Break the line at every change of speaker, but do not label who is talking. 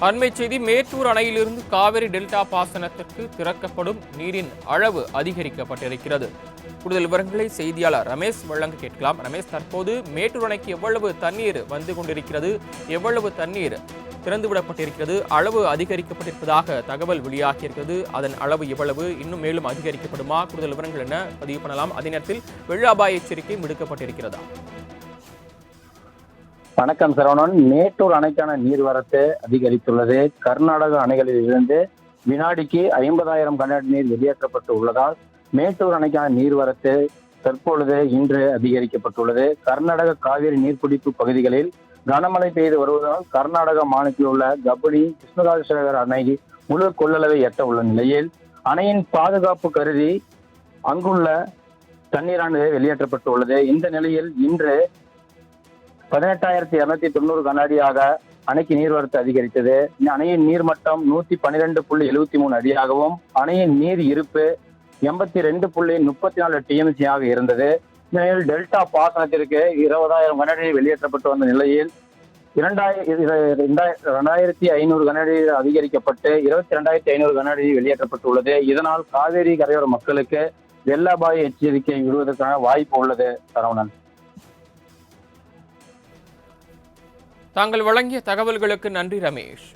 அண்மை செய்தி மேட்டூர் அணையிலிருந்து காவிரி டெல்டா பாசனத்திற்கு திறக்கப்படும் நீரின் அளவு அதிகரிக்கப்பட்டிருக்கிறது. கூடுதல் விவரங்களை செய்தியாளர் ரமேஷ் வழங்க கேட்கலாம். ரமேஷ் தற்போது மேட்டூர் அணைக்கு எவ்வளவு தண்ணீர் வந்து கொண்டிருக்கிறது? எவ்வளவு தண்ணீர் திறந்துவிடப்பட்டிருக்கிறது? அளவு அதிகரிக்கப்பட்டிருப்பதாக தகவல் வெளியாகியிருக்கிறது. அதன் அளவு எவ்வளவு? இன்னும் மேலும் அதிகரிக்கப்படுமா? கூடுதல் விவரங்கள் என்ன? பதிவு பண்ணலாம். அதே நேரத்தில் வெள்ள அபாய எச்சரிக்கை விடுக்கப்பட்டிருக்கிறதா?
வணக்கம் சரவணன். மேட்டூர் அணைக்கான நீர்வரத்து அதிகரித்துள்ளது. கர்நாடக அணைகளில் இருந்து வினாடிக்கு ஐம்பதாயிரம் கனஅடி நீர் வெளியேற்றப்பட்டு உள்ளதால் மேட்டூர் அணைக்கான நீர்வரத்து தற்பொழுது இன்று அதிகரிக்கப்பட்டுள்ளது. கர்நாடக காவிரி நீர்பிடிப்பு பகுதிகளில் கனமழை பெய்து வருவதால் கர்நாடக மாநிலத்தில் உள்ள கபடி கிருஷ்ணராஜசேகர் அணை முழு கொள்ளளவை எட்ட உள்ள நிலையில் அணையின் பாதுகாப்பு கருதி அங்குள்ள தண்ணீரானது வெளியேற்றப்பட்டுள்ளது இந்த நிலையில் இன்று பதினெட்டாயிரத்தி இருநூத்தி தொண்ணூறு கனஅடியாக அணைக்கு நீர்வரத்து அதிகரித்தது. அணையின் நீர்மட்டம் நூத்தி பன்னிரெண்டு புள்ளி எழுபத்தி மூணு அடியாகவும் அணையின் நீர் இருப்பு எண்பத்தி ரெண்டு புள்ளி முப்பத்தி நாலு டிஎம்சியாக இருந்தது. இந்த நிலையில் டெல்டா பாசனத்திற்கு இருபதாயிரம் கனஅடி வெளியேற்றப்பட்டு வந்த நிலையில் இரண்டாயிரத்தி ரெண்டாயிரத்தி ஐநூறு கனஅடி அதிகரிக்கப்பட்டு இருபத்தி ரெண்டாயிரத்தி ஐநூறு கனஅடி வெளியேற்றப்பட்டுள்ளது. இதனால் காவேரி கரையோர மக்களுக்கு வெள்ள அபாய எச்சரிக்கை விடுவதற்கான வாய்ப்பு உள்ளது சரவணன்.
தாங்கள் வழங்கிய தகவல்களுக்கு நன்றி ரமேஷ்.